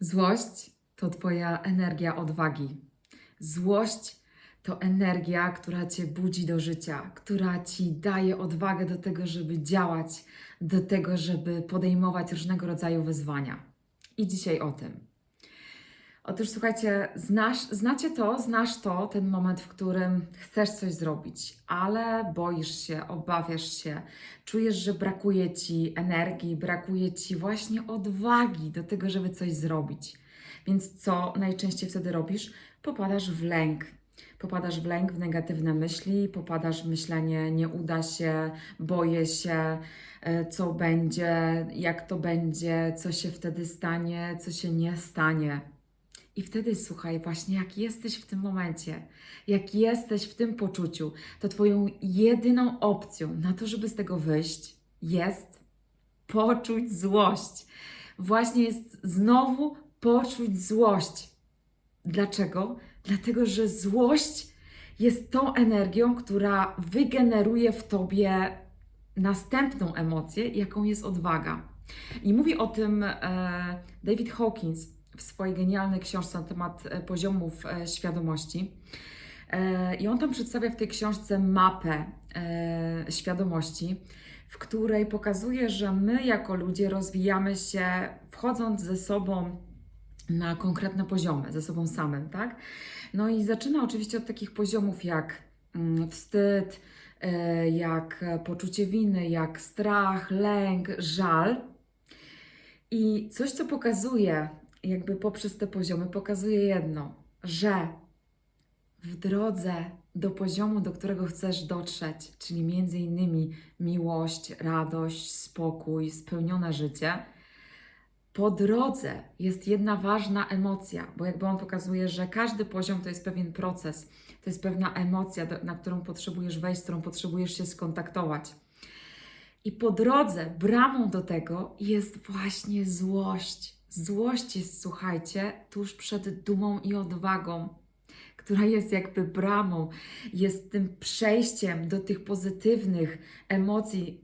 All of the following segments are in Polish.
Złość to Twoja energia odwagi. Złość to energia, która Cię budzi do życia, która Ci daje odwagę do tego, żeby działać, do tego, żeby podejmować różnego rodzaju wyzwania. I dzisiaj o tym. Otóż słuchajcie, znasz, znacie to, znasz to, ten moment, w którym chcesz coś zrobić, ale boisz się, obawiasz się, czujesz, że brakuje ci energii, brakuje ci właśnie odwagi do tego, żeby coś zrobić. Więc co najczęściej wtedy robisz? Popadasz w lęk. Popadasz w lęk, w negatywne myśli, popadasz w myślenie, nie uda się, boję się, e, co będzie, jak to będzie, co się wtedy stanie, co się nie stanie. I wtedy słuchaj, właśnie jak jesteś w tym momencie, jak jesteś w tym poczuciu, to Twoją jedyną opcją na to, żeby z tego wyjść, jest poczuć złość. Właśnie jest znowu poczuć złość. Dlaczego? Dlatego, że złość jest tą energią, która wygeneruje w tobie następną emocję, jaką jest odwaga. I mówi o tym e, David Hawkins w swojej genialnej książce na temat e, poziomów e, świadomości. E, I on tam przedstawia w tej książce mapę świadomości, w której pokazuje, że my jako ludzie rozwijamy się wchodząc ze sobą na konkretne poziomy, ze sobą samym, tak? No i zaczyna oczywiście od takich poziomów jak mm, wstyd, jak poczucie winy, jak strach, lęk, żal. I coś, co pokazuje, jakby poprzez te poziomy, pokazuje jedno, że w drodze do poziomu, do którego chcesz dotrzeć, czyli między innymi miłość, radość, spokój, spełnione życie, po drodze jest jedna ważna emocja, bo jakby on pokazuje, że każdy poziom to jest pewien proces, to jest pewna emocja, na którą potrzebujesz wejść, z którą potrzebujesz się skontaktować. I po drodze, bramą do tego jest właśnie złość. Złość jest, słuchajcie, tuż przed dumą i odwagą, która jest jakby bramą, jest tym przejściem do tych pozytywnych emocji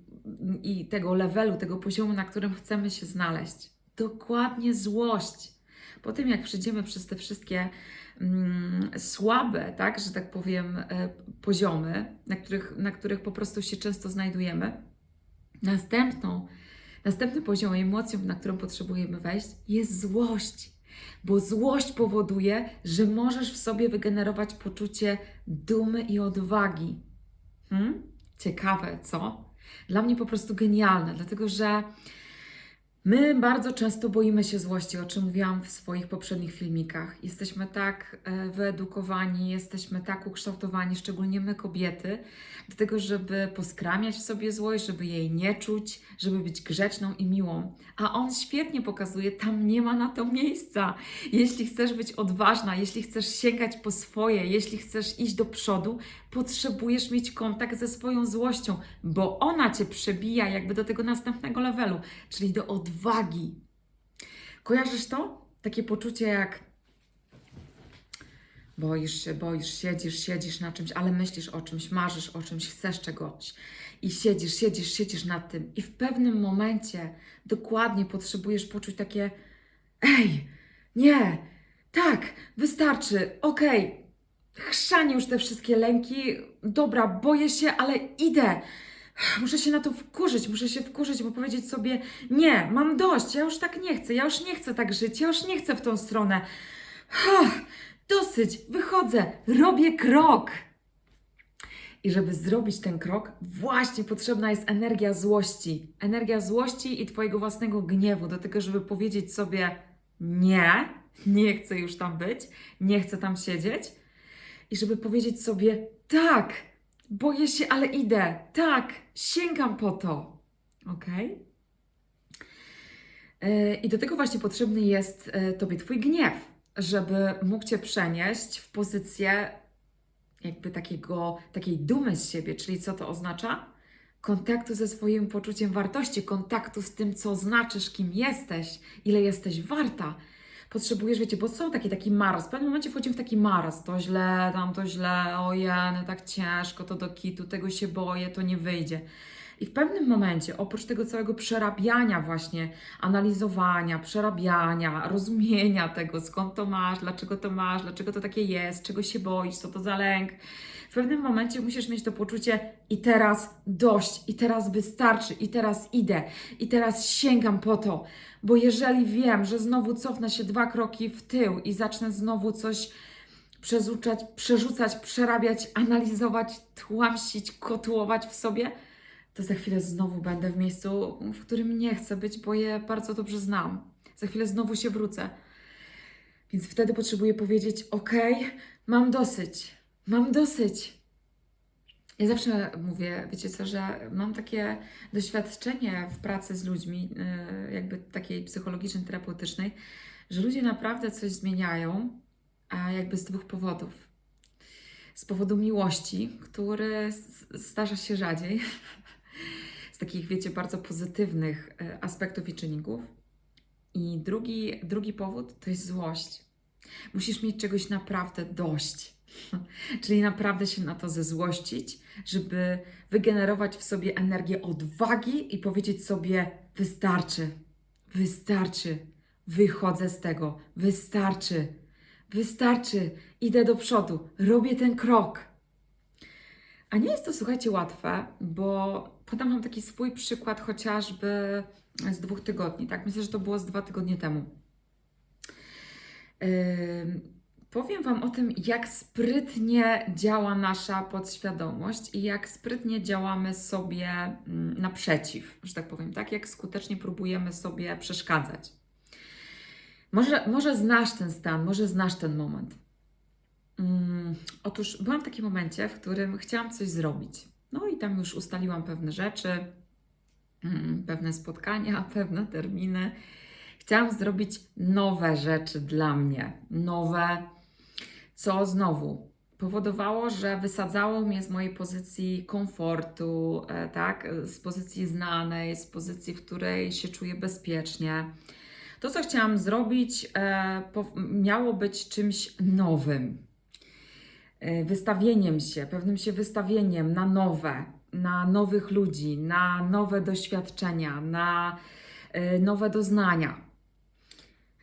i tego levelu, tego poziomu, na którym chcemy się znaleźć. Dokładnie złość. Po tym, jak przejdziemy przez te wszystkie mm, słabe, tak, że tak powiem, e, poziomy, na których, na których po prostu się często znajdujemy, następną, następny poziom emocją, na którą potrzebujemy wejść, jest złość. Bo złość powoduje, że możesz w sobie wygenerować poczucie dumy i odwagi. Hmm? Ciekawe, co? Dla mnie po prostu genialne, dlatego że My bardzo często boimy się złości, o czym mówiłam w swoich poprzednich filmikach. Jesteśmy tak e, wyedukowani, jesteśmy tak ukształtowani, szczególnie my kobiety, do tego, żeby poskramiać sobie złość, żeby jej nie czuć, żeby być grzeczną i miłą. A on świetnie pokazuje, tam nie ma na to miejsca. Jeśli chcesz być odważna, jeśli chcesz sięgać po swoje, jeśli chcesz iść do przodu, potrzebujesz mieć kontakt ze swoją złością, bo ona cię przebija jakby do tego następnego levelu, czyli do odwagi. Kojarzysz to? Takie poczucie jak boisz się, boisz, siedzisz, siedzisz na czymś, ale myślisz o czymś, marzysz o czymś, chcesz czegoś i siedzisz, siedzisz, siedzisz nad tym i w pewnym momencie dokładnie potrzebujesz poczuć takie ej, nie, tak, wystarczy, okej, chrzanie już te wszystkie lęki. Dobra, boję się, ale idę. Muszę się na to wkurzyć, muszę się wkurzyć, bo powiedzieć sobie: Nie, mam dość, ja już tak nie chcę, ja już nie chcę tak żyć, ja już nie chcę w tą stronę. Dosyć, wychodzę, robię krok. I żeby zrobić ten krok, właśnie potrzebna jest energia złości. Energia złości i Twojego własnego gniewu, do tego, żeby powiedzieć sobie: Nie, nie chcę już tam być, nie chcę tam siedzieć i żeby powiedzieć sobie: tak, boję się, ale idę, tak, sięgam po to. Ok? Yy, I do tego właśnie potrzebny jest e, Tobie Twój gniew, żeby mógł Cię przenieść w pozycję jakby takiego, takiej dumy z siebie, czyli co to oznacza? Kontaktu ze swoim poczuciem wartości, kontaktu z tym, co znaczysz, kim jesteś, ile jesteś warta potrzebujesz, wiecie, bo są takie, taki maraz. W pewnym momencie wchodzimy w taki maraz. To źle, tam to źle, ojej, tak ciężko, to do kitu, tego się boję, to nie wyjdzie. I w pewnym momencie, oprócz tego całego przerabiania, właśnie analizowania, przerabiania, rozumienia tego, skąd to masz, dlaczego to masz, dlaczego to takie jest, czego się boisz, co to za lęk, w pewnym momencie musisz mieć to poczucie i teraz dość, i teraz wystarczy, i teraz idę, i teraz sięgam po to, bo jeżeli wiem, że znowu cofnę się dwa kroki w tył i zacznę znowu coś przerzucać, przerabiać, analizować, tłamsić, kotłować w sobie, to za chwilę znowu będę w miejscu, w którym nie chcę być, bo je bardzo dobrze znam. Za chwilę znowu się wrócę. Więc wtedy potrzebuję powiedzieć: OK, mam dosyć, mam dosyć. Ja zawsze mówię, wiecie co, że mam takie doświadczenie w pracy z ludźmi, yy, jakby takiej psychologicznej, terapeutycznej, że ludzie naprawdę coś zmieniają, a jakby z dwóch powodów. Z powodu miłości, który zdarza się rzadziej, takich, wiecie, bardzo pozytywnych e, aspektów i czynników. I drugi, drugi powód to jest złość. Musisz mieć czegoś naprawdę dość. Czyli naprawdę się na to zezłościć, żeby wygenerować w sobie energię odwagi i powiedzieć sobie: wystarczy, wystarczy, wychodzę z tego, wystarczy, wystarczy, idę do przodu, robię ten krok. A nie jest to, słuchajcie, łatwe, bo podam Wam taki swój przykład chociażby z dwóch tygodni, tak? Myślę, że to było z dwa tygodnie temu. Ym, powiem Wam o tym, jak sprytnie działa nasza podświadomość i jak sprytnie działamy sobie mm, naprzeciw, że tak powiem, tak? Jak skutecznie próbujemy sobie przeszkadzać. Może, może znasz ten stan, może znasz ten moment. Otóż byłam w takim momencie, w którym chciałam coś zrobić. No i tam już ustaliłam pewne rzeczy, mm, pewne spotkania, pewne terminy. Chciałam zrobić nowe rzeczy dla mnie, nowe, co znowu powodowało, że wysadzało mnie z mojej pozycji komfortu, e, tak, z pozycji znanej, z pozycji, w której się czuję bezpiecznie. To, co chciałam zrobić, e, miało być czymś nowym, wystawieniem się, pewnym się wystawieniem na nowe, na nowych ludzi, na nowe doświadczenia, na e, nowe doznania.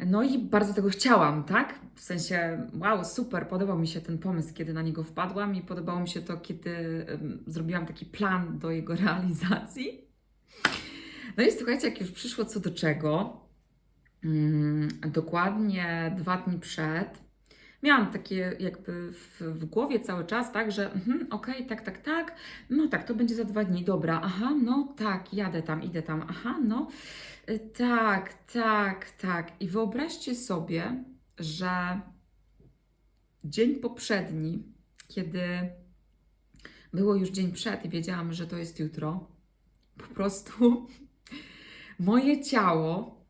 No i bardzo tego chciałam, tak? W sensie, wow, super, podobał mi się ten pomysł, kiedy na niego wpadłam i podobało mi się to, kiedy zrobiłam taki plan do jego realizacji. No i słuchajcie, jak już przyszło co do czego, mm, dokładnie dwa dni przed, miałam takie jakby w, w głowie cały czas, tak, że mhm, okej, tak, tak, tak, no tak, to będzie za dwa dni, dobra, aha, no tak, jadę tam, idę tam, aha, no, y, tak, tak, tak. I wyobraźcie sobie, że dzień poprzedni, kiedy było już dzień przed i wiedziałam, że to jest jutro, po prostu moje ciało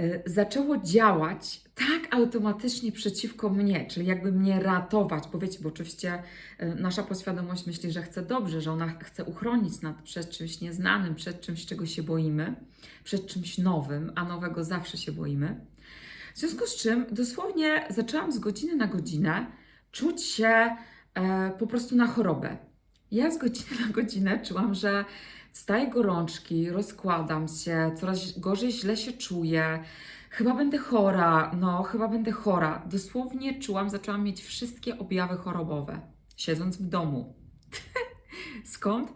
y, zaczęło działać tak automatycznie przeciwko mnie, czyli jakby mnie ratować, bo wiecie, bo oczywiście y, nasza podświadomość myśli, że chce dobrze, że ona chce uchronić nas przed czymś nieznanym, przed czymś, czego się boimy, przed czymś nowym, a nowego zawsze się boimy. W związku z czym dosłownie zaczęłam z godziny na godzinę czuć się e, po prostu na chorobę. Ja z godziny na godzinę czułam, że wstaję gorączki, rozkładam się, coraz gorzej, źle się czuję. Chyba będę chora, no chyba będę chora. Dosłownie czułam, zaczęłam mieć wszystkie objawy chorobowe, siedząc w domu. Skąd?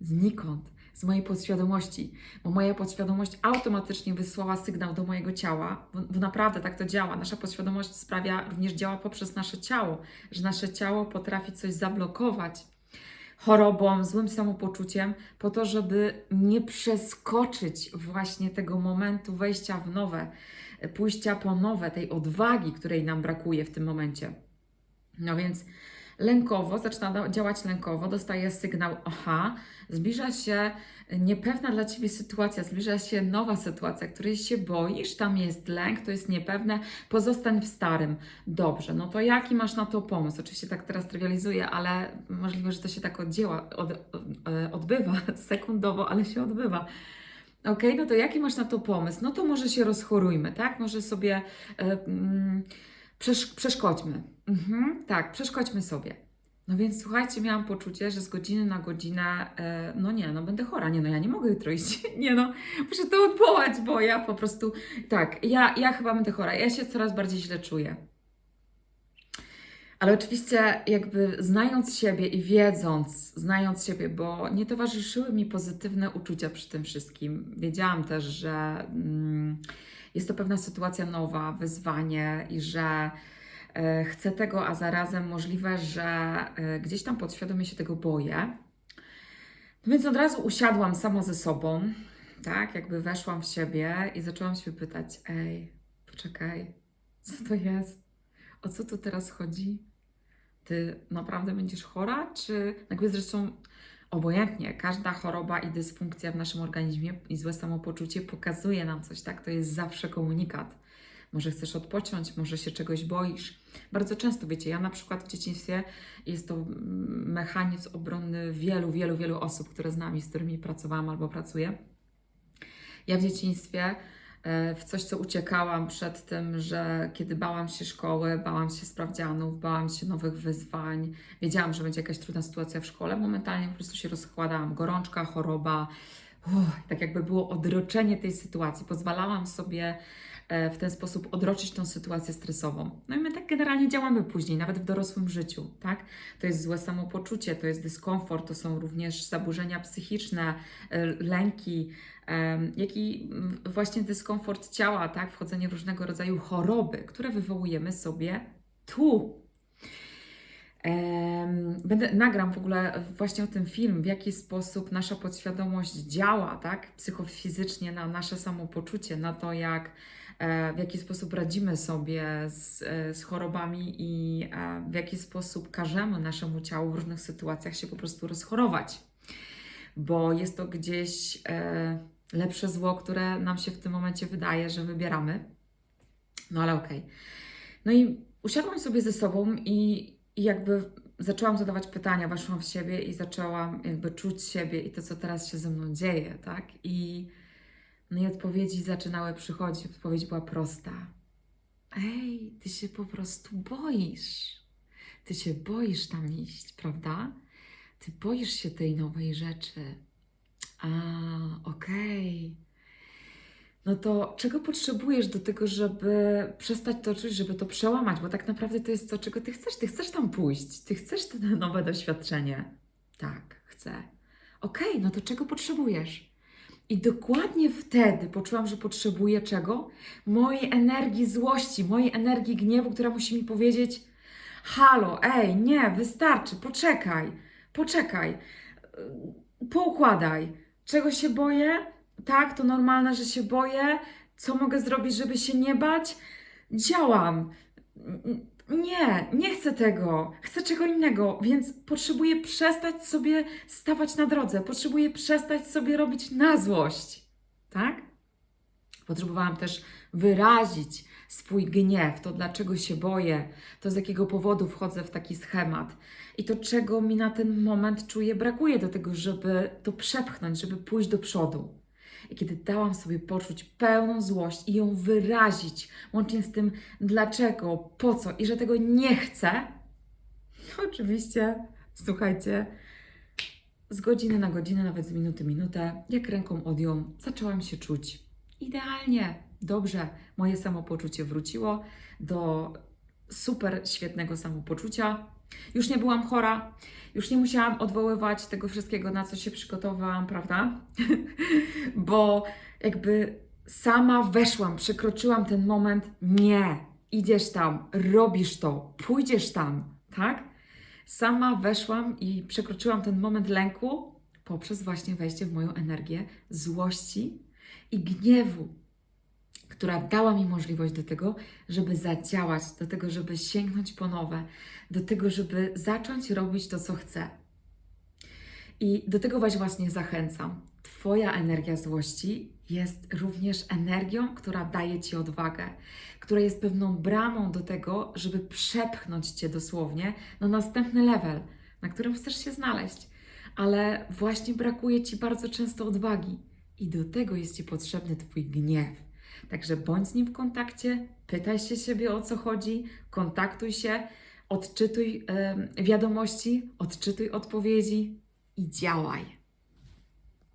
Znikąd. Z mojej podświadomości, bo moja podświadomość automatycznie wysłała sygnał do mojego ciała, bo, bo naprawdę tak to działa. Nasza podświadomość sprawia, również działa poprzez nasze ciało, że nasze ciało potrafi coś zablokować chorobą, złym samopoczuciem, po to, żeby nie przeskoczyć właśnie tego momentu wejścia w nowe, pójścia po nowe, tej odwagi, której nam brakuje w tym momencie. No więc lękowo, zaczyna działać lękowo, dostaje sygnał, aha, zbliża się niepewna dla Ciebie sytuacja, zbliża się nowa sytuacja, której się boisz, tam jest lęk, to jest niepewne, pozostań w starym. Dobrze, no to jaki masz na to pomysł? Oczywiście tak teraz trywializuję, ale możliwe, że to się tak oddzieła, od, e, odbywa sekundowo, ale się odbywa. Okej, no to jaki masz na to pomysł? No to może się rozchorujmy, tak? Może sobie e, mm, przesz, przeszkodźmy. Mhm, tak, przeszkodźmy sobie. No więc słuchajcie, miałam poczucie, że z godziny na godzinę, e, no nie, no będę chora, nie no, ja nie mogę jutro iść, nie no, muszę to odwołać, bo ja po prostu, tak, ja, ja chyba będę chora, ja się coraz bardziej źle czuję. Ale oczywiście, jakby znając siebie i wiedząc, znając siebie, bo nie towarzyszyły mi pozytywne uczucia przy tym wszystkim. Wiedziałam też, że mm, jest to pewna sytuacja nowa, wyzwanie i że e, chcę tego, a zarazem możliwe, że e, gdzieś tam podświadomie się tego boję. No więc od razu usiadłam sama ze sobą, tak, jakby weszłam w siebie i zaczęłam się pytać: Ej, poczekaj, co to jest? O co tu teraz chodzi? Ty naprawdę będziesz chora? Czy jakby zresztą obojętnie, każda choroba i dysfunkcja w naszym organizmie i złe samopoczucie pokazuje nam coś, tak? To jest zawsze komunikat. Może chcesz odpocząć, może się czegoś boisz. Bardzo często, wiecie, ja na przykład w dzieciństwie jest to mechanizm obronny wielu, wielu, wielu osób, które znam i z którymi pracowałam albo pracuję. Ja w dzieciństwie w coś, co uciekałam przed tym, że kiedy bałam się szkoły, bałam się sprawdzianów, bałam się nowych wyzwań, wiedziałam, że będzie jakaś trudna sytuacja w szkole, momentalnie po prostu się rozkładałam. Gorączka, choroba, uff, tak jakby było odroczenie tej sytuacji. Pozwalałam sobie e, w ten sposób odroczyć tą sytuację stresową. No i my tak generalnie działamy później, nawet w dorosłym życiu, tak? To jest złe samopoczucie, to jest dyskomfort, to są również zaburzenia psychiczne, e, lęki, em, jak i mm, właśnie dyskomfort ciała, tak? Wchodzenie w różnego rodzaju choroby, które wywołujemy sobie tu. Będę, nagram w ogóle właśnie o tym film, w jaki sposób nasza podświadomość działa, tak, psychofizycznie na nasze samopoczucie, na to, jak, e, w jaki sposób radzimy sobie z, e, z chorobami i e, w jaki sposób każemy naszemu ciału w różnych sytuacjach się po prostu rozchorować. Bo jest to gdzieś e, lepsze zło, które nam się w tym momencie wydaje, że wybieramy. No ale okej. No i usiadłam sobie ze sobą i, i jakby zaczęłam zadawać pytania, weszłam w siebie i zaczęłam jakby czuć siebie i to, co teraz się ze mną dzieje, tak? I, no i odpowiedzi zaczynały przychodzić. Odpowiedź była prosta. Ej, ty się po prostu boisz. Ty się boisz tam iść, prawda? Ty boisz się tej nowej rzeczy. A, okej. No to czego potrzebujesz do tego, żeby przestać to czuć, żeby to przełamać? Bo tak naprawdę to jest to, czego ty chcesz. Ty chcesz tam pójść, ty chcesz to nowe doświadczenie. Tak, chcę. Okej, no to czego potrzebujesz? I dokładnie wtedy poczułam, że potrzebuję czego? Mojej energii złości, mojej energii gniewu, która musi mi powiedzieć: Halo, ej, nie, wystarczy, poczekaj, poczekaj, poukładaj. Czego się boję? Tak, to normalne, że się boję. Co mogę zrobić, żeby się nie bać? Działam. Nie, nie chcę tego. Chcę czego innego, więc potrzebuję przestać sobie stawać na drodze. Potrzebuję przestać sobie robić na złość. Tak? Potrzebowałam też wyrazić swój gniew, to dlaczego się boję, to z jakiego powodu wchodzę w taki schemat i to czego mi na ten moment czuję brakuje do tego, żeby to przepchnąć, żeby pójść do przodu. I kiedy dałam sobie poczuć pełną złość i ją wyrazić, łącznie z tym dlaczego, po co i że tego nie chcę, oczywiście, słuchajcie, z godziny na godzinę, nawet z minuty minutę, jak ręką odjął, zaczęłam się czuć idealnie, dobrze. Moje samopoczucie wróciło do super świetnego samopoczucia. Już nie byłam chora, już nie musiałam odwoływać tego wszystkiego, na co się przygotowałam, prawda? Bo jakby sama weszłam, przekroczyłam ten moment. Nie, idziesz tam, robisz to, pójdziesz tam, tak? Sama weszłam i przekroczyłam ten moment lęku poprzez właśnie wejście w moją energię złości i gniewu, która dała mi możliwość do tego, żeby zadziałać, do tego, żeby sięgnąć po nowe, do tego, żeby zacząć robić to, co chcę. I do tego Was właśnie zachęcam. Twoja energia złości jest również energią, która daje Ci odwagę, która jest pewną bramą do tego, żeby przepchnąć Cię dosłownie na następny level, na którym chcesz się znaleźć. Ale właśnie brakuje Ci bardzo często odwagi. I do tego jest Ci potrzebny Twój gniew. Także bądź z nim w kontakcie, pytaj się siebie o co chodzi, kontaktuj się, odczytuj wiadomości, odczytuj odpowiedzi i działaj.